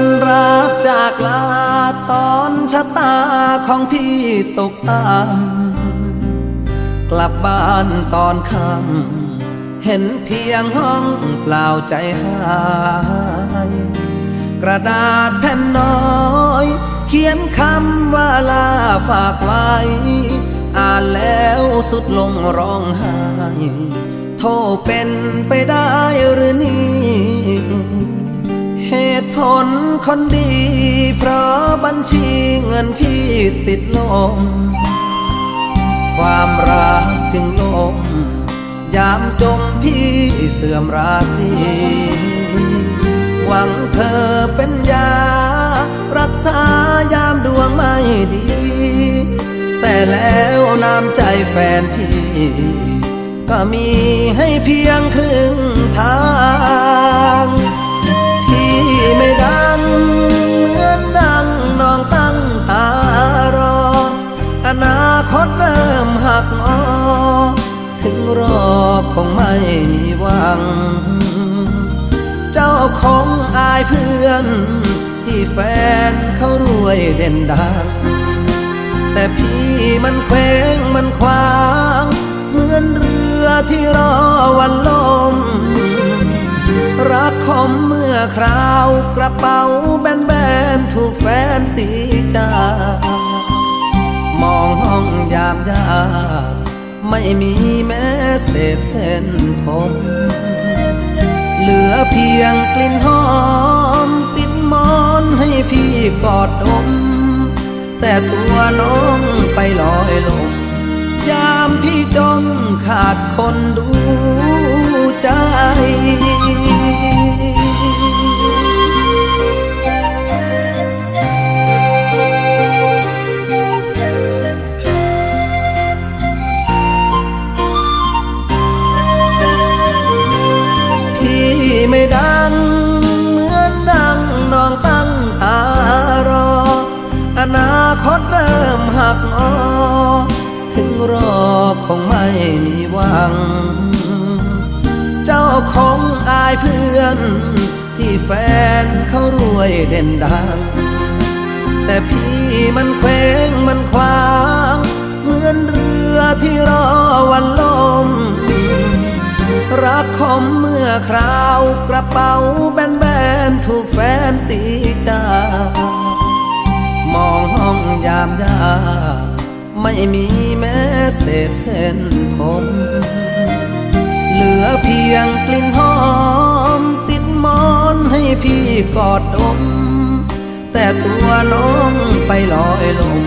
นรักจากลาตอนชะตาของพี่ตกต่ำกลับบ้านตอนค่ำเห็นเพียงห้องเปล่าใจหายกระดาษแผ่นน้อย เขียนคำว่าลาฝากไว้ อ่านแล้วสุดลงร้องไห้โทษเป็นไปได้หรือนี่ เหตุผลคนดี เพราะบัญชีเงินพี่ติดลม ความรักจึงลมยามจมพี่เสื่อมราศีหวังเธอเป็นยา รักษายามดวงไม่ดี แต่แล้วน้ำใจแฟนพี่ ก็มีให้เพียงครึ่งทาง ดัง เหมือนดังน้องตั้งตารอ อนาคตเริ่มหักงอถึงรอคงไม่มีหวัง เจ้าคงอายเพื่อน ที่แฟนเขารวยเด่นดัง แต่พี่มันเคว้งมันควาง เหมือนเรือที่รอวันลม คราวกระเป๋าแบนๆถูกแฟนตีจามองห้องยามยากไม่มีแม้เศษเส้นผม เหลือเพียงกลิ่นหอม ติดมอนให้พี่กอดดม แต่ตัวน้องไปลอยลมยามพี่จมขาดคนดูใจ ไม่ดัง เหมือนดังน้องตั้งตารอ อนาคตเริ่มหักงอ ถึงรอคงไม่มีหวัง เจ้าคงอายเพื่อน ที่แฟนเขารวยเด่นดัง แต่พี่มันเคว้งมันควาง อคราวกระเป๋าแบนๆถูกแฟนตีจามองห้องยามยาไม่มีแม้เศษเส้นผมเหลือเพียงกลิ่นหอม ติดมอนให้พี่กอดดม แต่ตัวน้องไปลอยลม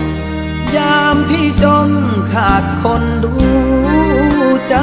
ยามพี่จมขาดคนดูใจ